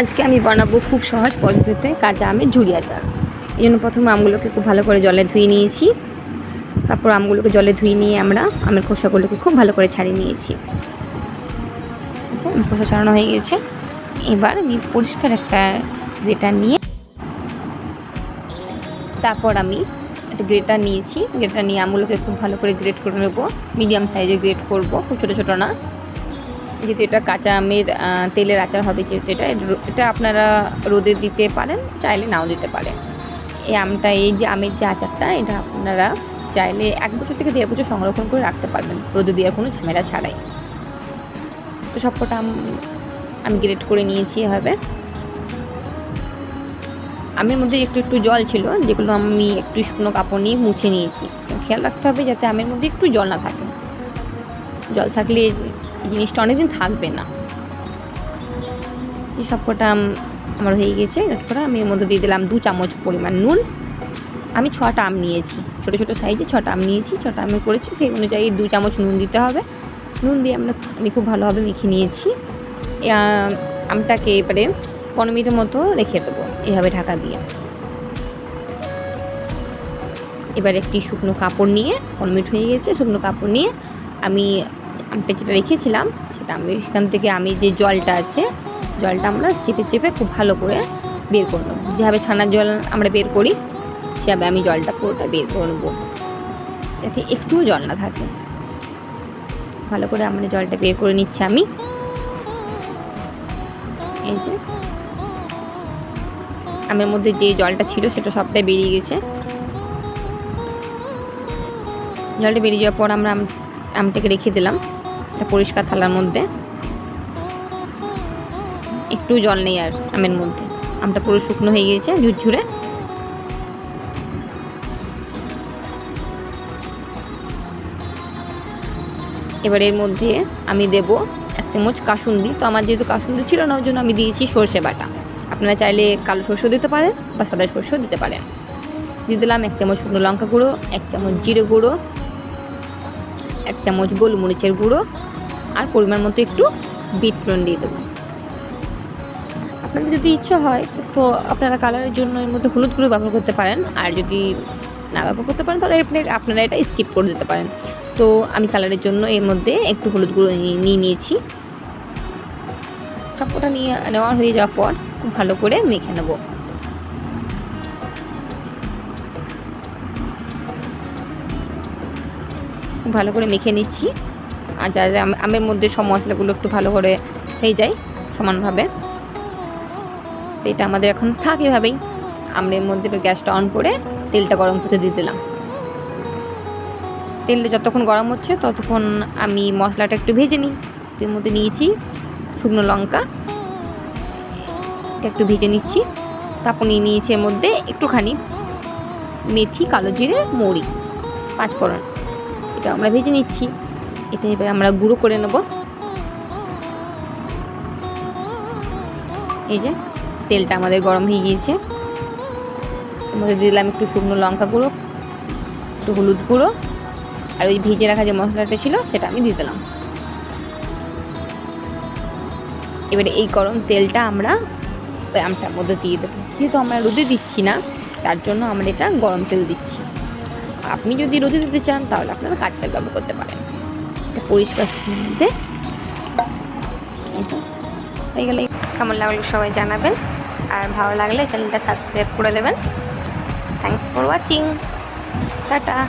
আজকে আমি বানাবো খুব সহজ পদ্ধতিতে কাঁচা আমের ঝুড়ি আচার এই জন্য প্রথমে আমগুলোকে খুব ভালো করে জলে ধুয়ে নিয়েছি। তারপর আমগুলোকে জলে ধুয়ে নিয়ে আমরা আমের খোসাগুলোকে খুব ভালো করে ছাড়িয়ে নিয়েছি। আচ্ছা আমের খোসা ছাড়ানো হয়ে গেছে। এবার আমি পরিষ্কার একটা গ্রেটার নিয়ে তারপর আমি একটা গ্রেটার নিয়েছি। গ্রেটার নিয়ে আমগুলোকে খুব ভালো করে গ্রেট করে নেব। মিডিয়াম সাইজে গ্রেট করব। খুব ছোটো ছোটো না। যেহেতু এটা কাঁচা আমের তেলের আচার হবে যেহেতু এটা এটা আপনারা রোদে দিতে পারেন, চাইলে নাও দিতে পারেন। এই আমটা, এই যে আমের যে আচারটা, এটা আপনারা চাইলে এক বছর থেকে দেড় বছর সংরক্ষণ করে রাখতে পারবেন। রোদে দেওয়ার কোনো ঝামেলা ছাড়াই। তো সবকটা আম, আমি গ্রেট করে নিয়েছি এভাবে। আমের মধ্যে একটু একটু জল ছিল, যেগুলো আমি একটু শুকনো কাপড় নিয়ে মুছে নিয়েছি। খেয়াল রাখতে হবে যাতে আমের মধ্যে একটু জল না থাকে। জল থাকলে জিনিসটা অনেকদিন থাকবে না। এই সবকটা আম আমার হয়ে গেছে। এরপরে আমি এর মধ্যে দিয়ে দিলাম দু চামচ পরিমাণ নুন। আমি ছটা আম নিয়েছি। ছোটো ছোটো সাইজে ছটা আম নিয়েছি। ছটা আমি করেছি সেই অনুযায়ী দু চামচ নুন দিতে হবে। নুন দিয়ে আমরা আমি খুব ভালোভাবে মেখে নিয়েছি। আম, আমটাকে এবারে পনেরো মিনিটের মতো রেখে দেবো এভাবে ঢাকা দিয়ে। এবার একটি শুকনো কাপড় নিয়ে পনেরো মিনিট হয়ে গেছে শুকনো কাপড় নিয়ে আমি আমটা যেটা রেখেছিলাম, সেটা আমি সেখান থেকে আমি যে জলটা আছে, জলটা আমরা চেপে চেপে খুব ভালো করে বের করে নেব। যেভাবে ছানার জল আমরা বের করি, সেভাবে আমি জলটা পুরোটা বের করে নেব। যাতে একটুও জল না থাকে। ভালো করে আমরা জলটা বের করে নিচ্ছি আমি। এই যে। আমের মধ্যে যে জলটা ছিল, সেটা সবটাই বেরিয়ে গেছে। জলটা বেরিয়ে যাওয়ার পর আমরা আম- আমটাকে রেখে দিলাম। একটা পরিষ্কার থালার মধ্যে। একটু জল নেই আর আমের মধ্যে। আমটা পুরো শুকনো হয়ে গিয়েছে, ঝুরঝুরে। এবার এর মধ্যে আমি দেব এক চামচ কাসুন্দি। তো আমার যেহেতু কাসুন্দি ছিল না, ওই জন্য আমি দিয়েছি সর্ষে বাটা। আপনারা চাইলে কালো সর্ষেও দিতে পারেন বা সাদা সর্ষেও দিতে পারেন। দিয়ে দিলাম এক চামচ শুকনো লঙ্কা গুঁড়ো, এক চামচ জিরে গুঁড়ো এক চামচ গোলমরিচের গুঁড়ো আর পরিমাণ মতো একটু বিট নুন দিয়ে দেবো। আপনাদের যদি ইচ্ছা হয়, তো আপনারা কালারের জন্য এর মধ্যে হলুদ গুঁড়ো ব্যবহার করতে পারেন। আর যদি না ব্যবহার করতে পারেন, তাহলে আপনি আপনারা এটা স্কিপ করে দিতে পারেন। তো আমি কালারের জন্য এর মধ্যে একটু হলুদ গুঁড়ো নিয়ে নিয়ে নিয়েছি। কাপড়টা নিয়ে নেওয়া হয়ে যাওয়ার পর খুব ভালো করে মেখে নেব। ভালো করে মেখে নিচ্ছি। আর যা আম- আমের মধ্যে সব মশলাগুলো একটু ভালো করে হয়ে যায় সমানভাবে। এটা আমাদের এখন থাক এভাবেই। আমের মধ্যে গ্যাসটা অন করে তেলটা গরম করতে দিয়ে দিলাম। তেলটা যতক্ষণ গরম হচ্ছে ততক্ষণ আমি মশলাটা একটু ভেজে নিই। এর মধ্যে নিয়েছি শুকনো লঙ্কা। একটু ভেজে নিচ্ছি। তারপর নিয়ে নিয়েছি এর মধ্যে একটুখানি মেথি, কালো জিরে, মৌরি পাঁচ ফোড়ন এটা আমরা ভেজে নিচ্ছি। এটা এবার আমরা গুঁড়ো করে নেব। এই যে, তেলটা আমাদের গরম হয়ে গিয়েছে। মধ্যে দিলাম একটু শুকনো লঙ্কা গুঁড়ো, একটু হলুদ গুঁড়ো, আর ওই ভেজে রাখা যে মশলাটা ছিল সেটা আমি দিয়ে দিলাম। এবারে এই গরম তেলটা আমরা ওই আমটার মধ্যে দিয়ে দেবো। যেহেতু আমরা রোদে দিচ্ছি না, তার জন্য আমরা এটা গরম তেল দিচ্ছি। আপনি যদি রোদে দিতে চান, তাহলে আপনারা কাঠটা ব্যবহার করতে পারেন। এটা পরিষ্কার হয়ে গেলে। কেমন লাগল সবাই জানাবেন। আর ভালো লাগলে চ্যানেলটা সাবস্ক্রাইব করে দেবেন। Thanks for watching tata.